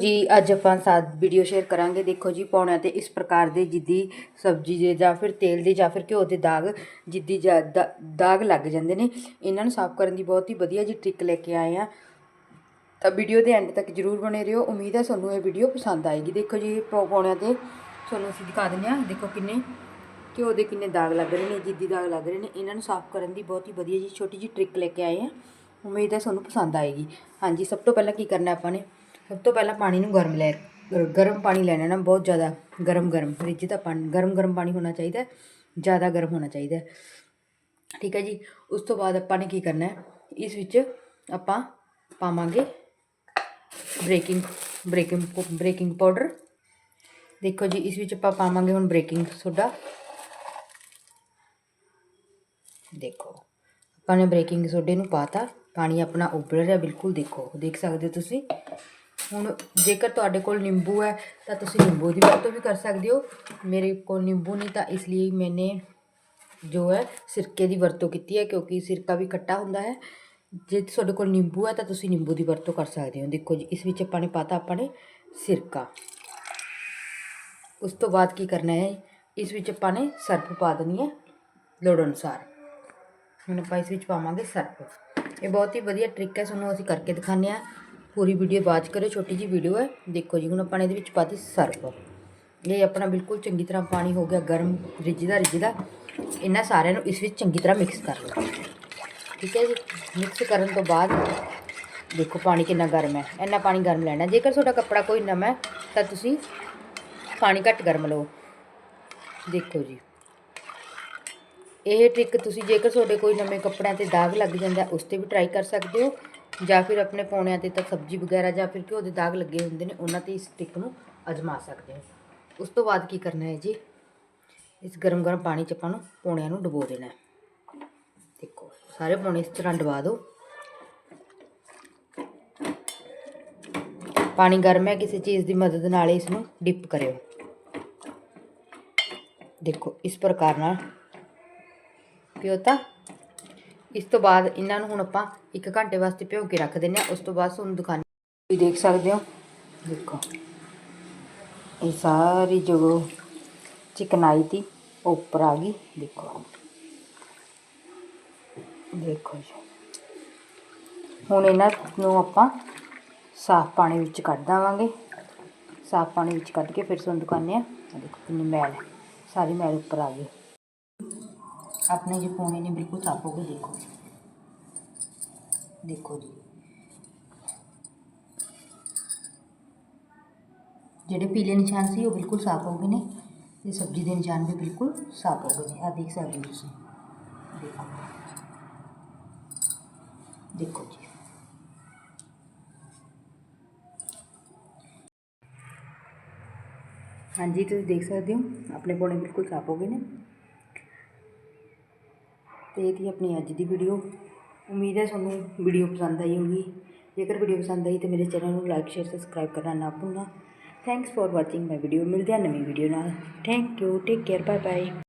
ਜੀ, ਅੱਜ ਆਪਾਂ ਸਾਥ ਵੀਡੀਓ ਸ਼ੇਅਰ ਕਰਾਂਗੇ। ਦੇਖੋ ਜੀ, ਪੌਣਿਆਂ ਤੇ ਇਸ ਪ੍ਰਕਾਰ ਦੇ ਜਿੱਦੀ ਸਬਜ਼ੀ ਦੇ ਜਾਂ ਫਿਰ ਤੇਲ ਦੇ ਜਾਂ ਫਿਰ ਘਿਓ ਦੇ ਦਾਗ ਜਿੱਦੀ ਜਾ- ਦਾਗ ਲੱਗ ਜਾਂਦੇ ਨੇ। ਇਹਨਾਂ ਨੂੰ ਸਾਫ਼ ਕਰਨ ਦੀ ਬਹੁਤ ਹੀ ਵਧੀਆ ਜੀ ਟ੍ਰਿਕ ਲੈ ਕੇ ਆਏ ਆ। ਤਾਂ ਵੀਡੀਓ ਦੇ ਐਂਡ ਤੱਕ ਜਰੂਰ ਬਣੇ ਰਹੋ। ਉਮੀਦ ਹੈ ਤੁਹਾਨੂੰ ਇਹ ਵੀਡੀਓ ਪਸੰਦ ਆਏਗੀ। ਦੇਖੋ ਜੀ ਪੌਣਿਆਂ ਤੇ ਤੁਹਾਨੂੰ ਅਸੀਂ ਦਿਖਾ ਦਿੰਦੇ ਆ ਦੇਖੋ ਕਿੰਨੇ ਘਿਓ ਦੇ ਕਿੰਨੇ ਦਾਗ ਲੱਗ ਰਹੇ ਨੇ, ਜਿੱਦੀ ਦਾਗ ਲੱਗ ਰਹੇ ਨੇ। ਇਹਨਾਂ ਨੂੰ ਸਾਫ਼ ਕਰਨ ਦੀ ਬਹੁਤ ਹੀ ਵਧੀਆ ਜੀ, ਛੋਟੀ ਜੀ ਟ੍ਰਿਕ ਲੈ ਕੇ ਆਏ ਆ। ਉਮੀਦ ਹੈ ਤੁਹਾਨੂੰ ਪਸੰਦ ਆਏਗੀ। ਹਾਂਜੀ, ਸਭ ਤੋਂ ਪਹਿਲਾਂ ਕੀ ਕਰਨਾ ਆਪਾਂ ਨੇ? ਸਭ ਤੋਂ ਪਹਿਲਾਂ ਪਾਣੀ ਨੂੰ ਗਰਮ ਲੈ ਗਰਮ ਪਾਣੀ ਲੈਣਾ ਨਾ ਬਹੁਤ ਜ਼ਿਆਦਾ ਗਰਮ ਗਰਮ ਫ੍ਰਿਜ ਦਾ ਪਾਣੀ ਗਰਮ ਗਰਮ ਪਾਣੀ ਹੋਣਾ ਚਾਹੀਦਾ, ਜ਼ਿਆਦਾ ਗਰਮ ਹੋਣਾ ਚਾਹੀਦਾ। ਠੀਕ ਹੈ ਜੀ, ਉਸ ਤੋਂ ਬਾਅਦ ਆਪਾਂ ਨੇ ਕੀ ਕਰਨਾ ਹੈ, ਇਸ ਵਿੱਚ ਆਪਾਂ ਪਾਵਾਂਗੇ ਬ੍ਰੇਕਿੰਗ ਬ੍ਰੇਕਿੰਗ ਬ੍ਰੇਕਿੰਗ ਪਾਊਡਰ ਦੇਖੋ ਜੀ, ਇਸ ਵਿੱਚ ਆਪਾਂ ਪਾਵਾਂਗੇ ਹੁਣ ਬ੍ਰੇਕਿੰਗ ਸੋਡਾ ਦੇਖੋ, ਆਪਾਂ ਨੇ ਬ੍ਰੇਕਿੰਗ ਸੋਡੇ ਨੂੰ ਪਾਤਾ, ਪਾਣੀ ਆਪਣਾ ਉਬਲ ਰਿਹਾ, ਬਿਲਕੁਲ ਦੇਖੋ, ਦੇਖ ਸਕਦੇ ਹੋ ਤੁਸੀਂ। ਹੁਣ ਜੇਕਰ ਤੁਹਾਡੇ ਕੋਲ ਨਿੰਬੂ ਹੈ, ਤਾਂ ਤੁਸੀਂ ਨਿੰਬੂ ਦੀ ਵਰਤੋਂ ਵੀ ਕਰ ਸਕਦੇ ਹੋ। ਮੇਰੇ ਕੋਲ ਨਿੰਬੂ ਨਹੀਂ, ਤਾਂ ਇਸ ਲਈ ਮੈਨੇ ਜੋ ਹੈ, ਸਿਰਕੇ ਦੀ ਵਰਤੋਂ ਕੀਤੀ ਹੈ, ਕਿਉਂਕਿ ਸਿਰਕਾ ਵੀ ਖੱਟਾ ਹੁੰਦਾ ਹੈ। ਜੇ ਤੁਹਾਡੇ ਕੋਲ ਨਿੰਬੂ ਹੈ, ਤਾਂ ਤੁਸੀਂ ਨਿੰਬੂ ਦੀ ਵਰਤੋਂ ਕਰ ਸਕਦੇ ਹੋ। ਦੇਖੋ ਜੀ, ਇਸ ਵਿੱਚ ਆਪਾਂ ਨੇ ਪਾਤਾ ਆਪਾਂ ਨੇ ਸਿਰਕਾ। ਉਸ ਤੋਂ ਬਾਅਦ ਕੀ ਕਰਨਾ ਹੈ, ਇਸ ਵਿੱਚ ਆਪਾਂ ਨੇ ਸਰਪ ਪਾ ਦੇਣੀ ਹੈ, ਲੋੜ ਅਨੁਸਾਰ। ਹੁਣ ਆਪਾਂ ਇਸ ਵਿੱਚ ਪਾਵਾਂਗੇ ਸਰਪ ਇਹ ਬਹੁਤ ਹੀ ਵਧੀਆ ਟ੍ਰਿਕ ਹੈ, ਤੁਹਾਨੂੰ ਅਸੀਂ ਕਰਕੇ ਦਿਖਾਉਂਦੇ ਆ ਪੂਰੀ ਵੀਡੀਓ ਬਾਅਦ 'ਚ ਕਰਿਓ, ਛੋਟੀ ਜੀ ਵੀਡੀਓ ਹੈ। ਦੇਖੋ ਜੀ, ਹੁਣ ਆਪਾਂ ਨੇ ਇਹਦੇ ਵਿੱਚ ਪਾਤੀ ਸਰਫ ਇਹ ਆਪਣਾ ਬਿਲਕੁਲ ਚੰਗੀ ਤਰ੍ਹਾਂ ਪਾਣੀ ਹੋ ਗਿਆ, ਗਰਮ, ਰਿੱਝਦਾ ਰਿੱਝਦਾ। ਇਹਨਾਂ ਸਾਰਿਆਂ ਨੂੰ ਇਸ ਵਿੱਚ ਚੰਗੀ ਤਰ੍ਹਾਂ ਮਿਕਸ ਕਰ ਲਓ। ਠੀਕ ਹੈ ਜੀ? ਮਿਕਸ ਕਰਨ ਤੋਂ ਬਾਅਦ ਦੇਖੋ ਪਾਣੀ ਕਿੰਨਾ ਗਰਮ ਹੈ। ਇੰਨਾ ਪਾਣੀ ਗਰਮ ਲੈਣਾ ਜੇਕਰ ਤੁਹਾਡਾ ਕੱਪੜਾ ਕੋਈ ਨਵਾਂ ਹੈ, ਤਾਂ ਤੁਸੀਂ ਪਾਣੀ ਘੱਟ ਗਰਮ ਲਓ। ਦੇਖੋ ਜੀ। ਇਹ ਟ੍ਰਿਕ ਤੁਸੀਂ ਜੇਕਰ ਤੁਹਾਡੇ ਕੋਈ ਨਵੇਂ ਕੱਪੜਿਆਂ ਤੇ ਦਾਗ ਲੱਗ ਜਾਂਦਾ, ਉਸ ਤੇ ਵੀ ਟਰਾਈ ਕਰ ਸਕਦੇ ਹੋ। ਜਾਂ ਫਿਰ ਆਪਣੇ ਪੌਣਿਆਂ ਤੇ ਤਾਂ ਸਬਜ਼ੀ ਵਗੈਰਾ ਜਾਂ ਫਿਰ ਘਿਓ ਦੇ ਦਾਗ ਲੱਗੇ ਹੁੰਦੇ ਨੇ, ਉਹਨਾਂ ਤੇ ਇਸ ਟ੍ਰਿਕ ਨੂੰ ਅਜਮਾ ਸਕਦੇ ਹੋ। ਉਸ ਤੋਂ ਬਾਅਦ ਕੀ ਕਰਨਾ ਹੈ ਜੀ? ਇਸ ਗਰਮ ਗਰਮ ਪਾਣੀ 'ਚ ਆਪਾਂ ਨੂੰ ਪੌਣਿਆਂ ਨੂੰ ਡੁਬੋ ਦੇਣਾ ਹੈ। ਦੇਖੋ, ਸਾਰੇ ਪੌਣੇ ਇਸ ਤਰ੍ਹਾਂ ਡੁਬਾ ਦਿਓ। ਪਾਣੀ ਗਰਮ ਹੈ, ਕਿਸੇ ਚੀਜ਼ ਦੀ ਮਦਦ ਨਾਲ ਇਸ ਨੂੰ ਡਿਪ ਕਰਿਓ। ਦੇਖੋ, ਇਸ ਪ੍ਰਕਾਰ ਨਾਲ ਪਿਓ ਤਾਂ ਇਸ ਤੋਂ ਬਾਅਦ ਇਹਨਾਂ ਨੂੰ ਹੁਣ ਆਪਾਂ 1 ਘੰਟੇ ਵਾਸਤੇ ਭਿਓ ਕੇ ਰੱਖ ਦਿੰਦੇ ਆ ਉਸ ਤੋਂ ਬਾਅਦ ਤੁਹਾਨੂੰ ਦਿਖਾਣੇ ਤੁਸੀਂ ਦੇਖ ਸਕਦੇ ਹੋ। ਦੇਖੋ। ਇਹ ਸਾਰੀ ਜੋ ਚਿਕਨਾਈ ਤੀ ਉਹ ਉੱਪਰ ਆ ਗਈ। ਦੇਖੋ। ਦੇਖੋ ਜੀ। ਹੁਣ ਇਹਨਾਂ ਨੂੰ ਆਪਾਂ ਸਾਫ਼ ਪਾਣੀ ਵਿੱਚ ਕੱਢ ਦੇਵਾਂਗੇ। ਸਾਫ਼ ਪਾਣੀ ਵਿੱਚ ਕੱਢ ਕੇ ਫਿਰ ਤੁਹਾਨੂੰ ਦਿਖਾਉਂਦੇ ਆ ਦੇਖੋ ਕਿੰਨੀ ਮੈਲ ਸਾਰੀ ਮੈਲ ਉੱਪਰ ਆ ਗਈ। ਆਪਣੇ ਜੀ ਪੌਣੇ ਨੇ ਬਿਲਕੁਲ ਸਾਫ਼ ਹੋ ਗਏ ਦੇਖੋ ਦੇਖੋ ਜੀ ਜਿਹੜੇ ਪੀਲੇ ਨਿਸ਼ਾਨ ਸੀ ਉਹ ਬਿਲਕੁਲ ਸਾਫ਼ ਹੋ ਗਏ ਨੇ ਤੇ ਸਬਜ਼ੀ ਦੇ ਨਿਸ਼ਾਨ ਵੀ ਬਿਲਕੁਲ ਸਾਫ਼ ਹੋ ਗਏ ਨੇ ਆ ਦੇਖ ਸਕਦੇ ਹੋ ਤੁਸੀਂ ਦੇਖੋ ਦੇਖੋ ਜੀ ਹਾਂਜੀ ਤੁਸੀਂ ਦੇਖ ਸਕਦੇ ਹੋ ਆਪਣੇ ਪੌਣੇ ਬਿਲਕੁਲ ਸਾਫ਼ ਹੋ ਗਏ ਨੇ ਅਤੇ ਇਹ ਸੀ ਆਪਣੀ ਅੱਜ ਦੀ ਵੀਡੀਓ ਉਮੀਦ ਹੈ ਤੁਹਾਨੂੰ ਵੀਡੀਓ ਪਸੰਦ ਆਈ ਹੋਊਗੀ। ਜੇਕਰ ਵੀਡੀਓ ਪਸੰਦ ਆਈ ਤਾਂ ਮੇਰੇ ਚੈਨਲ ਨੂੰ ਲਾਈਕ ਸ਼ੇਅਰ ਸਬਸਕ੍ਰਾਈਬ ਕਰਨਾ ਨਾ ਭੁੱਲਣਾ। Thanks for watching my video ਮਿਲਦੇ ਹਾਂ ਨਵੀਂ ਵੀਡੀਓ ਨਾਲ। Thank you take care bye bye